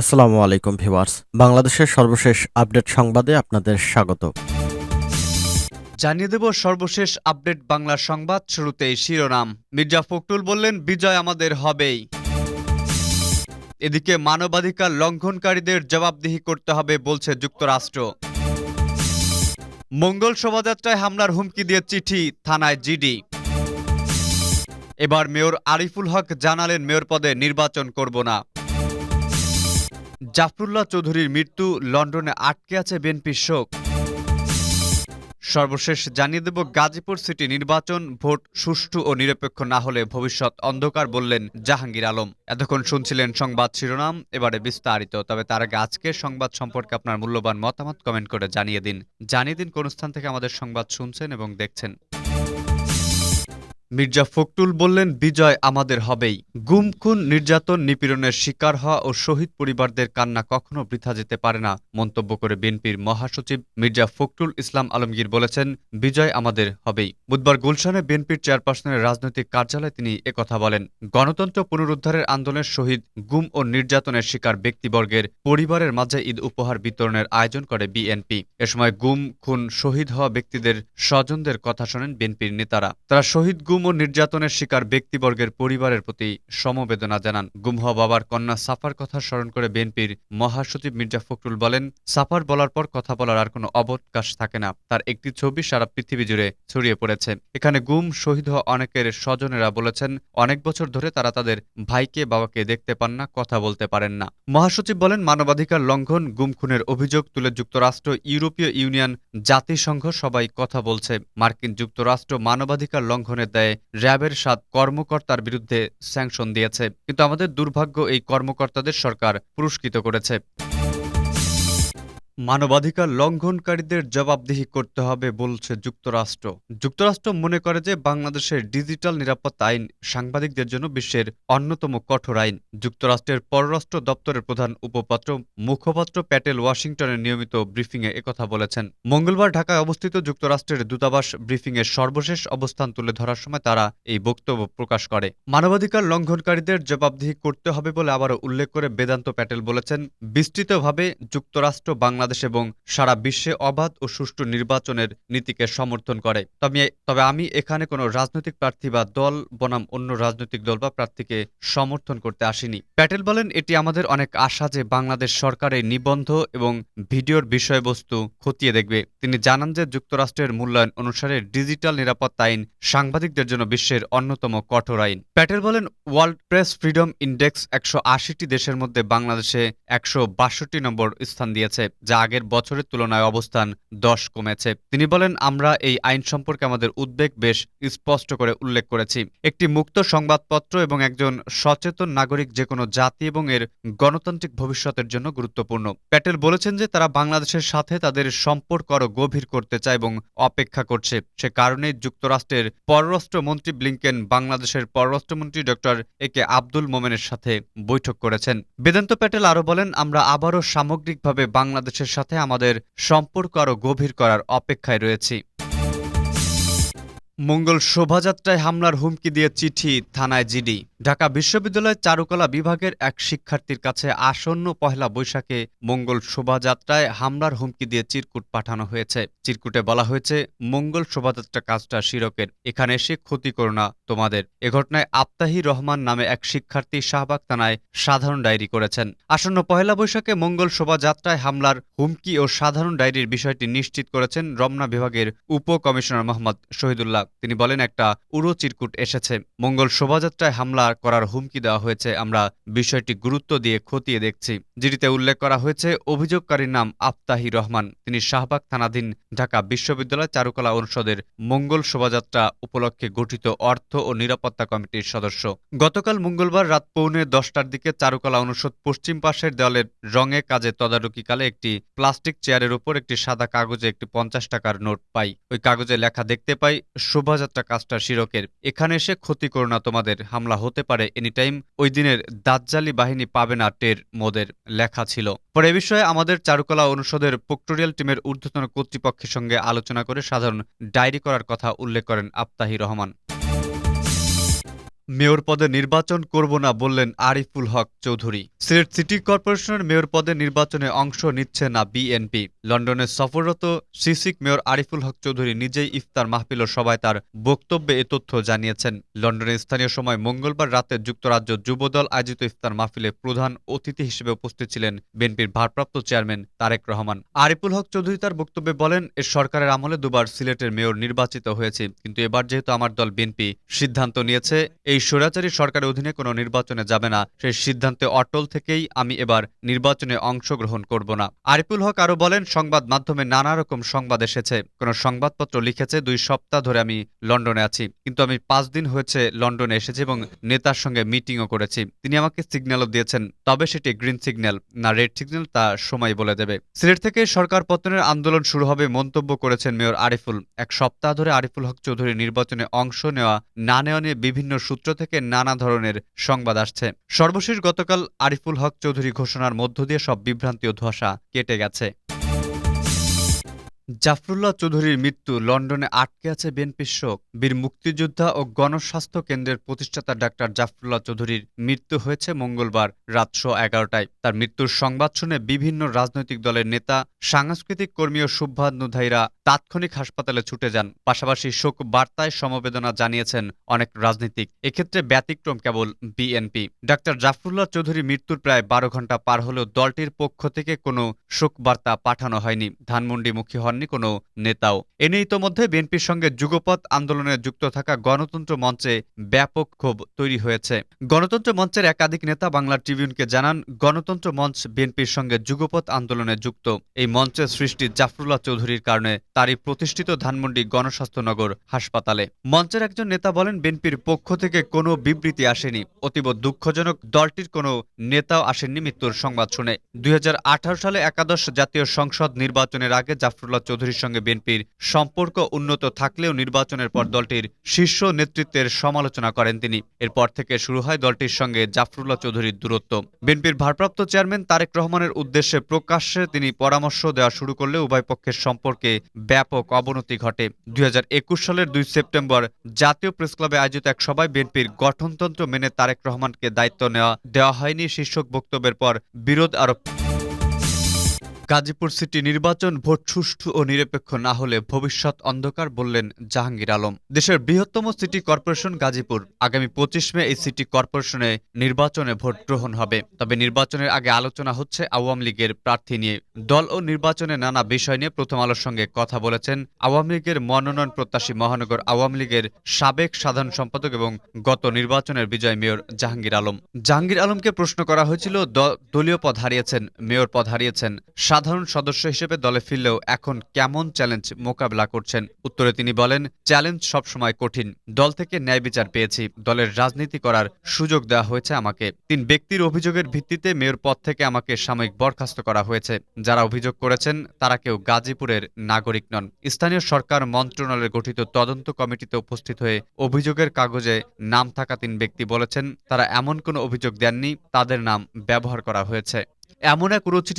আসসালামু আলাইকুম ভিউয়ার্স। বাংলাদেশের সর্বশেষ আপডেট সংবাদে আপনাদের স্বাগত। জানিয়ে দেব সর্বশেষ আপডেট বাংলা সংবাদ শুরুতেই শিরোনাম। মির্জা ফখরুল বললেন, বিজয় আমাদের হবেই। এদিকে মানবাধিকার লঙ্ঘনকারীদের জবাবদিহি করতে হবে বলছে যুক্তরাষ্ট্র। মঙ্গল শোভাযাত্রায় হামলার হুমকি দিয়ে চিঠি, থানায় জিডি। এবার মেয়র আরিফুল হক জানালেন, মেয়র পদে নির্বাচন করব না। জাফরুল্লাহ চৌধুরীর মৃত্যু লন্ডনে আটকে আছে বিএনপির শোক। সর্বশেষ জানিয়ে দেব, গাজীপুর সিটি নির্বাচন ভোট সুষ্ঠু ও নিরপেক্ষ না হলে ভবিষ্যৎ অন্ধকার বললেন জাহাঙ্গীর আলম। এতক্ষণ শুনছিলেন সংবাদ শিরোনাম, এবারে বিস্তারিত, তবে তার আগে আজকের সংবাদ সম্পর্কে আপনার মূল্যবান মতামত কমেন্ট করে জানিয়ে দিন। জানিয়ে দিন কোন স্থান থেকে আমাদের সংবাদ শুনছেন এবং দেখছেন। মির্জা ফখরুল বললেন, বিজয় আমাদের হবেই। গুম, খুন, নির্যাতন, নিপীড়নের শিকার হওয়া ও শহীদ পরিবারদের কান্না কখনো বৃথা যেতে পারে না, মন্তব্য করে বিএনপির মহাসচিব মির্জা ফখরুল ইসলাম আলমগীর বলেছেন, বিজয় আমাদের হবেই। বুধবার গুলশানে বিএনপির চেয়ারপারসনের রাজনৈতিক কার্যালয়ে তিনি একথা বলেন, গণতন্ত্র পুনরুদ্ধারের আন্দোলনের শহীদ, গুম ও নির্যাতনের শিকার ব্যক্তিবর্গের পরিবারের মাঝে ঈদ উপহার বিতরণের আয়োজন করে বিএনপি। এ সময় গুম, খুন, শহীদ হওয়া ব্যক্তিদের স্বজনদের কথা শোনেন বিএনপির নেতারা। তারা শহীদ, গুম ও নির্যাতনের শিকার ব্যক্তিবর্গের পরিবারের প্রতি সমবেদনা জানান। গুম হওয়া বাবার কন্যা সাফার কথা স্মরণ করে বিএনপির মহাসচিব মির্জা ফখরুল বলেন, সাফার বলার পর কথা বলার আর কোনো অবকাশ থাকে না। তার একটি ছবি সারা পৃথিবী জুড়ে ছড়িয়ে পড়েছে। এখানে গুম শহীদ হওয়া অনেকের স্বজনেরা বলেছেন, অনেক বছর ধরে তারা তাদের ভাইকে, বাবাকে দেখতে পান না, কথা বলতে পারেন না। মহাসচিব বলেন, মানবাধিকার লঙ্ঘন, গুম খুনের অভিযোগ তুলে যুক্তরাষ্ট্র, ইউরোপীয় ইউনিয়ন, জাতিসংঘ সবাই কথা বলছে। মার্কিন যুক্তরাষ্ট্র মানবাধিকার লঙ্ঘনের দায়ে র্যাবের সাত কর্মকর্তার বিরুদ্ধে স্যাংশন দিয়েছে। কিন্তু আমাদের দুর্ভাগ্য এই কর্মকর্তাদের সরকার পুরস্কৃত করেছে। মানবাধিকার লঙ্ঘনকারীদের জবাবদিহি করতে হবে বলছে যুক্তরাষ্ট্র। যুক্তরাষ্ট্র মনে করে যে বাংলাদেশের ডিজিটাল নিরাপত্তা আইন সাংবাদিকদের জন্য বিশ্বের অন্যতম কঠোর আইন। যুক্তরাষ্ট্রের পররাষ্ট্র দপ্তরের প্রধান উপপাত্র মুখপাত্র প্যাটেল ওয়াশিংটনের নিয়মিত ব্রিফিংয়ে একথা বলেছেন। মঙ্গলবার ঢাকায় অবস্থিত যুক্তরাষ্ট্রের দূতাবাস ব্রিফিংয়ের সর্বশেষ অবস্থান তুলে ধরার সময় তারা এই বক্তব্য প্রকাশ করে। মানবাধিকার লঙ্ঘনকারীদের জবাবদিহি করতে হবে বলে আবারও উল্লেখ করে বেদান্ত প্যাটেল বলেছেন, বিস্তৃতভাবে যুক্তরাষ্ট্র বাংলাদেশ এবং সারা বিশ্বে অবাধ ও সুষ্ঠু নির্বাচনের নীতিকে সমর্থন করে। তবে তবে আমি এখানে কোনো রাজনৈতিক প্রার্থী বা দল বনাম অন্য রাজনৈতিক দল বা প্রার্থীকে সমর্থন করতে আসিনি। প্যাটেল বলেন, এটি আমাদের অনেক আশা যে বাংলাদেশ সরকার এই নিবন্ধ এবং ভিডিওর বিষয়বস্তু খতিয়ে দেখবে। তিনি জানান যে যুক্তরাষ্ট্রের মূল্যায়ন অনুসারে ডিজিটাল নিরাপত্তা আইন সাংবাদিকদের জন্য বিশ্বের অন্যতম কঠোর আইন। প্যাটেল বলেন, ওয়ার্ল্ড প্রেস ফ্রিডম ইন্ডেক্স একশো দেশের মধ্যে বাংলাদেশে একশো বাষট্টি নম্বর স্থান দিয়েছে যা আগের বছরের তুলনায় অবস্থান দশ কমেছে। তিনি বলেন, আমরা এই আইন সম্পর্কে আমাদের উদ্বেগ বেশ স্পষ্ট করে উল্লেখ করেছি। একটি মুক্ত সংবাদপত্র এবং একজন সচেতন নাগরিক যে কোনো জাতি এবং এর গণতান্ত্রিক ভবিষ্যতের জন্য গুরুত্বপূর্ণ। প্যাটেল বলেছেন যে, তারা বাংলাদেশের সাথে তাদের সম্পর্ক আরও গভীর করতে চায় এবং অপেক্ষা করছে। সে কারণে যুক্তরাষ্ট্রের পররাষ্ট্রমন্ত্রী ব্লিংকেন বাংলাদেশের পররাষ্ট্রমন্ত্রী ডক্টর এ কে আব্দুল মোমেনের সাথে বৈঠক করেছেন। বেদান্ত প্যাটেল আরও বলেন, আমরা আবারও সামগ্রিকভাবে বাংলাদেশের সাথে আমাদের সম্পর্ক আরও গভীর করার অপেক্ষায় রয়েছি। মঙ্গল শোভাযাত্রায় হামলার হুমকি দিয়ে চিঠি থানায় জিডি। ঢাকা বিশ্ববিদ্যালয়ের চারুকলা বিভাগের এক শিক্ষার্থীর কাছে আসন্ন পহেলা বৈশাখে মঙ্গল শোভাযাত্রায় হামলার হুমকি দিয়ে চিরকুট পাঠানো হয়েছে। চিরকুটে বলা হয়েছে, মঙ্গল শোভাযাত্রা কাজটা শিরকের। এখানে এসে ক্ষতি করো না তোমাদের। এ ঘটনায় আপ্তাহি রহমান নামে এক শিক্ষার্থী শাহবাগ থানায় সাধারণ ডায়েরি করেছেন। আসন্ন পহেলা বৈশাখে মঙ্গল শোভাযাত্রায় হামলার হুমকি ও সাধারণ ডায়েরির বিষয়টি নিশ্চিত করেছেন রমনা বিভাগের উপ কমিশনার মোহাম্মদ শহীদুল্লাহ। তিনি বলেন, একটা উড়ো চিরকুট এসেছে। মঙ্গল শোভাযাত্রায় হামলা করার হুমকি দেওয়া হয়েছে। আমরা বিষয়টি গুরুত্ব দিয়ে খতিয়ে দেখছি। জিডিতে উল্লেখ করা হয়েছে, অভিযোগকারীর নাম আফতাহি রহমান। তিনি শাহবাগ থানাধীন ঢাকা বিশ্ববিদ্যালয় চারুকলা অনুষদের মঙ্গল শোভাযাত্রা উপলক্ষে গঠিত অর্থ ও নিরাপত্তা কমিটির সদস্য। গতকাল মঙ্গলবার রাত পৌনে দশটার দিকে চারুকলা অনুষদ পশ্চিম পাশের দেওয়ালের রঙে কাজে তদারকিকালে একটি প্লাস্টিক চেয়ারের উপর একটি সাদা কাগজে একটি পঞ্চাশ টাকার নোট পাই। ওই কাগজে লেখা দেখতে পাই শোভাযাত্রা কাস্টার শিরকের। এখানে এসে ক্ষতি করো না তোমাদের হামলা হতে পারে এনিটাইম ওই দিনের দাজ্জালি বাহিনী পাবে না টের, মোদের লেখা ছিল। পরে এ বিষয়ে আমাদের চারুকলা অনুষদের পোক্টোরিয়াল টিমের ঊর্ধ্বতন কর্তৃপক্ষের সঙ্গে আলোচনা করে সাধারণ ডায়েরি করার কথা উল্লেখ করেন আপ্তাহি রহমান। মেয়র পদে নির্বাচন করব না বললেন আরিফুল হক চৌধুরী। সিলেট সিটি কর্পোরেশনের মেয়র পদে নির্বাচনে অংশ নিচ্ছে না বিএনপি। লন্ডনে সফররত সিসিক মেয়র আরিফুল হক চৌধুরী নিজেই ইফতার মাহফিল সভায় তার বক্তব্যে এ তথ্য জানিয়েছেন। লন্ডনে স্থানীয় সময় মঙ্গলবার রাতে যুক্তরাজ্য যুবদল আয়োজিত ইফতার মাহফিলে প্রধান অতিথি হিসেবে উপস্থিত ছিলেন বিএনপির ভারপ্রাপ্ত চেয়ারম্যান তারেক রহমান। আরিফুল হক চৌধুরী তার বক্তব্যে বলেন, এ সরকারের আমলে দুবার সিলেটের মেয়র নির্বাচিত হয়েছে, কিন্তু এবার যেহেতু আমার দল বিএনপি সিদ্ধান্ত নিয়েছে, এই স্বৈরাচারী সরকারের অধীনে কোনো নির্বাচনে যাবে না। সেই সিদ্ধান্তে অটল থেকেই আমি এবার নির্বাচনে অংশগ্রহণ করব না। আরিফুল হক আরও বলেন, সংবাদ মাধ্যমে নানা রকম সংবাদ এসেছে। কোনো সংবাদপত্র লিখেছে, দুই সপ্তাহ ধরে আমি লন্ডনে আছি। কিন্তু আমি পাঁচ দিন হয়েছে লন্ডনে এসেছি এবং নেতার সঙ্গে মিটিংও করেছি। তিনি আমাকে সিগন্যালও দিয়েছেন, তবে সেটি গ্রিন সিগন্যাল, না রেড সিগন্যাল, তা সময় বলে দেবে। সিলেট থেকে সরকার পতনের আন্দোলন শুরু হবে মন্তব্য করেছেন মেয়র আরিফুল। এক সপ্তাহ ধরে আরিফুল হক চৌধুরী নির্বাচনে অংশ নেওয়া, না নেওয়া নিয়ে বিভিন্ন সূত্র থেকে নানা ধরনের সংবাদ আসছে। সর্বশেষ গতকাল আরিফুল হক চৌধুরী ঘোষণার মধ্য দিয়ে সব বিভ্রান্তি ও কেটে গেছে। জাফরুল্লাহ চৌধুরীর মৃত্যু লন্ডনে আটকে আছে বিএনপির শোক। বীর মুক্তিযোদ্ধা ও গণস্বাস্থ্য কেন্দ্রের প্রতিষ্ঠাতা ডাক্তার জাফরুল্লাহ চৌধুরীর মৃত্যু হয়েছে মঙ্গলবার রাত শো এগারোটায়। তার মৃত্যুর সংবাদ শুনে বিভিন্ন রাজনৈতিক দলের নেতা, সাংস্কৃতিক কর্মী ও শুভানুধায়ীরা তাৎক্ষণিক হাসপাতালে ছুটে যান। পাশাপাশি শোক বার্তায় সমবেদনা জানিয়েছেন অনেক রাজনীতিক। এক্ষেত্রে ব্যতিক্রম কেবল বিএনপি। ডাক্তার জাফরুল্লাহ চৌধুরী মৃত্যুর প্রায় বারো ঘণ্টা পার হলেও দলটির পক্ষ থেকে কোনো শোক বার্তা পাঠানো হয়নি। ধানমন্ডিমুখী হননি কোনো নেতাও। এনে ইতোমধ্যে বিএনপির সঙ্গে যুগপৎ আন্দোলনে যুক্ত থাকা গণতন্ত্র মঞ্চে ব্যাপক ক্ষোভ তৈরি হয়েছে। গণতন্ত্র মঞ্চের একাধিক নেতা বাংলা ট্রিবিউনকে জানান, গণতন্ত্র মঞ্চ বিএনপির সঙ্গে যুগপৎ আন্দোলনে যুক্ত। এই মঞ্চের সৃষ্টি জাফরুল্লাহ চৌধুরীর কারণে তারই প্রতিষ্ঠিত ধানমন্ডি গণস্বাস্থ্যনগর হাসপাতালে। মঞ্চের একজন নেতা বলেন, বিএনপির পক্ষ থেকে কোনো বিবৃতি আসেনি। অতীব দুঃখজনক দলটির কোনো নেতাও আসেননি মৃত্যুর সংবাদ শুনে। দুই হাজার আঠারো সালে একাদশ জাতীয় সংসদ নির্বাচনের আগে জাফরুল্লাহ চৌধুরীর সঙ্গে বিএনপির সম্পর্ক উন্নত থাকলেও নির্বাচনের পর দলটির শীর্ষ নেতৃত্বের সমালোচনা করেন তিনি। এরপর থেকে শুরু হয় দলটির সঙ্গে জাফরুল্লাহ চৌধুরীর দূরত্ব। বিএনপির ভারপ্রাপ্ত চেয়ারম্যান তারেক রহমানের উদ্দেশ্যে প্রকাশ্যে তিনি পরামর্শ দেওয়া শুরু করলে উভয় পক্ষের সম্পর্কে ব্যাপক অবনতি ঘটে। দুই হাজার একুশ সালের দুই সেপ্টেম্বর জাতীয় প্রেসক্লাবে আয়োজিত এক সভায় বিএনপির গঠনতন্ত্র মেনে তারেক রহমানকে দায়িত্ব নেওয়া দেওয়া হয়নি। শীর্ষক বক্তব্যের পর বিরোধ আরও গাজীপুর সিটি নির্বাচন ভোট সুষ্ঠু ও নিরপেক্ষ না হলে ভবিষ্যৎ অন্ধকার বললেন জাহাঙ্গীর আলম। দেশের বৃহত্তম সিটি কর্পোরেশন গাজীপুর। আগামী পঁচিশ মে এই সিটি কর্পোরেশনে নির্বাচনে ভোট গ্রহণ হবে। তবে নির্বাচনের আগে আলোচনা হচ্ছে আওয়ামী লীগের প্রার্থী নিয়ে। দল ও নির্বাচনে নানা বিষয় নিয়ে প্রথম আলোর সঙ্গে কথা বলেছেন আওয়ামী লীগের মনোনয়ন প্রত্যাশী মহানগর আওয়ামী লীগের সাবেক সাধারণ সম্পাদক এবং গত নির্বাচনের বিজয় মেয়র জাহাঙ্গীর আলম। জাহাঙ্গীর আলমকে প্রশ্ন করা হয়েছিল দলীয় পদ হারিয়েছেন, মেয়র পদ হারিয়েছেন। সাধারণ সদস্য হিসেবে দলে ফিরলেও এখন কেমন চ্যালেঞ্জ মোকাবেলা করছেন? উত্তরে তিনি বলেন, চ্যালেঞ্জ সবসময় কঠিন। দল থেকে ন্যায় বিচার পেয়েছি। দলের রাজনীতি করার সুযোগ দেওয়া হয়েছে আমাকে। তিন ব্যক্তির অভিযোগের ভিত্তিতে মেয়র পদ থেকে আমাকে সাময়িক বরখাস্ত করা হয়েছে। যারা অভিযোগ করেছেন, তারা কেউ গাজীপুরের নাগরিক নন। স্থানীয় সরকার মন্ত্রণালয়ের গঠিত তদন্ত কমিটিতে উপস্থিত হয়ে অভিযোগের কাগজে নাম থাকা তিন ব্যক্তি বলেছেন, তারা এমন কোনো অভিযোগ দেননি, তাদের নাম ব্যবহার করা হয়েছে। এমন এক উড়োচিঠির